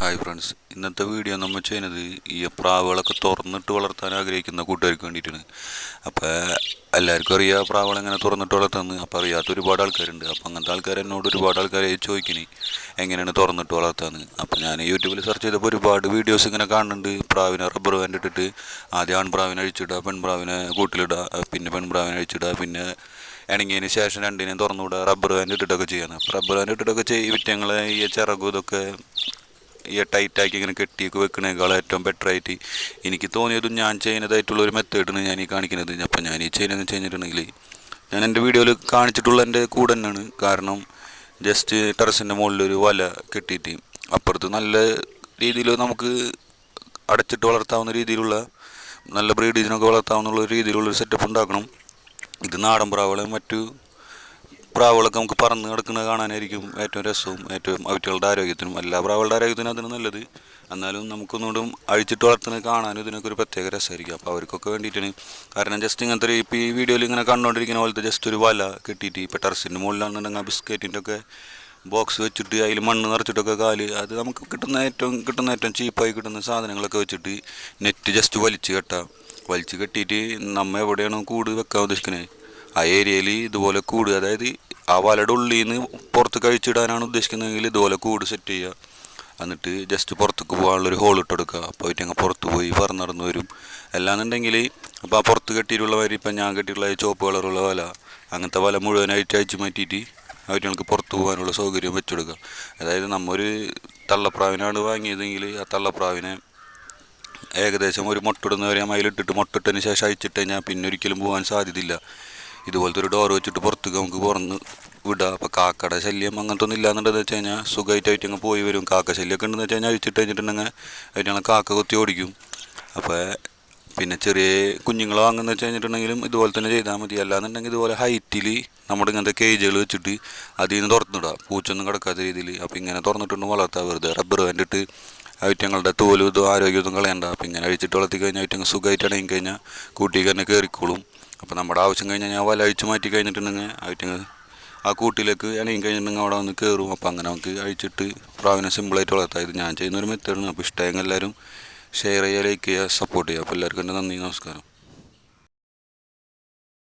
Hi friends ഇന്നത്തെ video നമ്മൾ ചെയ്യുന്നത് ഈ പ്രാവുകളൊക്കെ തുറന്നിട്ട് വളർത്താൻ ആഗ്രഹിക്കുന്ന കൂട്ടുകാർക്ക് വേണ്ടിയിട്ടാണ്. അപ്പോൾ എല്ലാവർക്കും അറിയാം പ്രാവുകൾ എങ്ങനെ തുറന്നിട്ട് വളർത്തുന്നത് അപ്പോൾ അറിയാത്ത ഒരുപാട് ആൾക്കാരുണ്ട്. അപ്പോൾ അങ്ങനത്തെ ആൾക്കാർ എന്നോട് ഒരുപാട് ആൾക്കാരെ ചോദിക്കണേ എങ്ങനെയാണ് തുറന്നിട്ട് വളർത്താന്ന്. അപ്പോൾ ഞാൻ യൂട്യൂബിൽ സെർച്ച് ചെയ്തപ്പോൾ ഒരുപാട് വീഡിയോസ് ഇങ്ങനെ കാണുന്നുണ്ട്. പ്രാവിനെ റബ്ബർ ബാൻഡ് ഇട്ടിട്ട് ആദ്യം ആൺപ്രാവിനെ അഴിച്ചിടുക പെൺപ്രാവിനെ കൂട്ടിലിടുക പിന്നെ പെൺപ്രാവിനെ അഴിച്ചിടുക പിന്നെ ഇണങ്ങിയതിന് ശേഷം രണ്ടിനെയും തുറന്നുവിടുക റബ്ബർ ബാൻഡ് ഇട്ടിട്ടൊക്കെ അപ്പോൾ റബ്ബർ ബാൻഡ് ഇട്ടിട്ടൊക്കെ ചെയ്യും വിറ്റങ്ങളെ ഈ ചിറകും ഇതൊക്കെ ഈ ടൈറ്റാക്കി ഇങ്ങനെ കെട്ടിയൊക്കെ വെക്കണേക്കാൾ ഏറ്റവും ബെറ്റർ ആയിട്ട് എനിക്ക് തോന്നിയതും ഞാൻ ചെയ്യുന്നതായിട്ടുള്ള ഒരു മെത്തേഡാണ് ഞാൻ ഈ കാണിക്കുന്നത്. അപ്പം ഞാൻ ഈ ചെയ്യുന്നതെന്ന് വെച്ച് കഴിഞ്ഞിട്ടുണ്ടെങ്കിൽ ഞാൻ എന്റെ വീഡിയോയിൽ കാണിച്ചിട്ടുള്ള എന്റെ കൂടെ തന്നെയാണ്. കാരണം ജസ്റ്റ് ടെറസിന്റെ മുകളിൽ ഒരു വല കെട്ടിയിട്ട് അപ്പുറത്ത് നല്ല രീതിയിൽ നമുക്ക് അടച്ചിട്ട് വളർത്താവുന്ന രീതിയിലുള്ള നല്ല ബ്രീഡിങ്ങിനൊക്കെ വളർത്താവുന്ന രീതിയിലുള്ള ഒരു സെറ്റപ്പ് ഉണ്ടാക്കണം. ഇത് നാടൻ പ്രാവുകളെ മറ്റു പ്രാവുകളൊക്കെ നമുക്ക് പറന്ന് കിടക്കുന്നത് കാണാനായിരിക്കും ഏറ്റവും രസവും ഏറ്റവും അവറ്റകളുടെ ആരോഗ്യത്തിനും. എല്ലാ പ്രാവുകളുടെ ആരോഗ്യത്തിനും അതിന് നല്ലത്. എന്നാലും നമുക്കൊന്നുകൊണ്ടും അഴിച്ചിട്ട് വളർത്തുന്നത് കാണാനും ഇതിനൊക്കെ ഒരു പ്രത്യേക രസമായിരിക്കും. അപ്പോൾ അവർക്കൊക്കെ വേണ്ടിയിട്ടാണ്. കാരണം ജസ്റ്റ് ഇങ്ങനത്തെ ഒരു ഇപ്പോൾ ഈ വീഡിയോയിൽ ഇങ്ങനെ കണ്ടുകൊണ്ടിരിക്കുന്ന പോലത്തെ ജസ്റ്റ് ഒരു വല കെട്ടിയിട്ട് ഇപ്പോൾ ടെറസിന്റെ മുകളിലാണെന്നുണ്ടെങ്കിൽ ആ ബിസ്ക്കറ്റിന്റെ ഒക്കെ ബോക്സ് വെച്ചിട്ട് അതിൽ മണ്ണ് നിറച്ചിട്ടൊക്കെ കാൽ അത് നമുക്ക് കിട്ടുന്ന ഏറ്റവും കിട്ടുന്ന ഏറ്റവും ചീപ്പായി കിട്ടുന്ന സാധനങ്ങളൊക്കെ വെച്ചിട്ട് നെറ്റ് ജസ്റ്റ് വലിച്ച് കെട്ടാം. വലിച്ച് കെട്ടിയിട്ട് നമ്മൾ എവിടെയാണോ കൂട് വെക്കാൻ ഉദ്ദേശിക്കുന്നത് ആ ഏരിയയിൽ ഇതുപോലെ കൂട് അതായത് ആ വലയുടെ ഉള്ളിൽ നിന്ന് പുറത്ത് കഴിച്ചിടാനാണ് ഉദ്ദേശിക്കുന്നതെങ്കിൽ ഇതുപോലെ കൂട് സെറ്റ് ചെയ്യുക. എന്നിട്ട് ജസ്റ്റ് പുറത്തേക്ക് പോകാനുള്ളൊരു ഹോൾ ഇട്ട് കൊടുക്കുക അപ്പോൾ അവറ്റങ്ങ് പുറത്ത് പോയി പറന്ന് നടന്ന് വരും. അല്ലാന്നുണ്ടെങ്കിൽ അപ്പോൾ ആ പുറത്ത് കെട്ടിയിട്ടുള്ള വരി ഇപ്പം ഞാൻ കെട്ടിയിട്ടുള്ള ഈ ചുവപ്പ് കളറുള്ള വല അങ്ങനത്തെ വല മുഴുവനായിട്ട് അയച്ച് മാറ്റിയിട്ട് അവറ്റങ്ങൾക്ക് പുറത്ത് പോകാനുള്ള സൗകര്യം വെച്ചെടുക്കുക. അതായത് നമ്മൊരു തള്ളപ്രാവിനാണ് വാങ്ങിയതെങ്കിൽ ആ തള്ളപ്രാവിനെ ഏകദേശം ഒരു മുട്ടിടുന്ന വരെ മയിലിട്ടിട്ട് മുട്ടിട്ടതിന് ശേഷം അയച്ചിട്ട് കഴിഞ്ഞാൽ പിന്നെ ഒരിക്കലും പോകാൻ സാധ്യതയില്ല. ഇതുപോലത്തെ ഒരു ഡോർ വെച്ചിട്ട് പുറത്തേക്ക് നമുക്ക് പുറന്ന് വിടുക അപ്പോൾ കാക്കയുടെ ശല്യം അങ്ങനത്തെ ഒന്നും ഇല്ലാന്നുണ്ടെന്ന് വെച്ച് കഴിഞ്ഞാൽ സുഖമായിട്ട് അങ്ങ് പോയി വരും. കാക്ക ശല്യമൊക്കെ ഉണ്ടെന്ന് വെച്ച് കഴിഞ്ഞാൽ അഴിച്ചിട്ട് കഴിഞ്ഞിട്ടുണ്ടെങ്കിൽ അതിനാണ് കാക്ക കുത്തി ഓടിക്കും. അപ്പോൾ പിന്നെ ചെറിയ കുഞ്ഞുങ്ങൾ വാങ്ങുന്ന വെച്ച് കഴിഞ്ഞിട്ടുണ്ടെങ്കിലും ഇതുപോലെ തന്നെ ചെയ്താൽ മതി. അല്ലാന്നുണ്ടെങ്കിൽ ഇതുപോലെ ഹൈറ്റിൽ നമ്മുടെ ഇങ്ങനത്തെ കേജുകൾ വെച്ചിട്ട് അതിൽ നിന്ന് തുറന്നിടുക പൂച്ചൊന്നും കിടക്കാത്ത രീതിയിൽ. അപ്പോൾ ഇങ്ങനെ തുറന്നിട്ടുണ്ട് വളർത്താൻ വെറുതെ. റബ്ബർ വേണ്ടിയിട്ട് ഐറ്റങ്ങളുടെ തോലും ഇതും ആരോഗ്യം ഇതും കളയണ്ട. അപ്പം ഇങ്ങനെ അഴിച്ചിട്ട് വളർത്തി കഴിഞ്ഞാൽ ഐറ്റങ്ങൾ സുഖമായിട്ട് ഇണങ്ങി കഴിഞ്ഞാൽ കൂട്ടിക്ക് തന്നെ കയറിക്കോളും അപ്പോൾ നമ്മുടെ ആവശ്യം കഴിഞ്ഞാൽ ഞാൻ വല അഴിച്ച് മാറ്റി കഴിഞ്ഞിട്ടുണ്ടെങ്കിൽ ഐറ്റങ്ങൾ ആ കൂട്ടിലേക്ക് ഇണയും കഴിഞ്ഞിട്ടുണ്ടെങ്കിൽ അവിടെ വന്ന് കയറും അപ്പോൾ അങ്ങനെ നമുക്ക് അഴിച്ചിട്ട് പ്രാവിനെ സിമ്പിളായിട്ട് വളർത്താം. ഇത് ഞാൻ ചെയ്യുന്ന ഒരു മെത്തേഡാണ് അപ്പോൾ ഇഷ്ടമെങ്കിൽ എല്ലാവരും ഷെയർ ചെയ്യുക ലൈക്ക് ചെയ്യുക സപ്പോർട്ട് ചെയ്യുക. അപ്പോൾ എല്ലാവർക്കും എന്റെ നന്ദി നമസ്കാരം.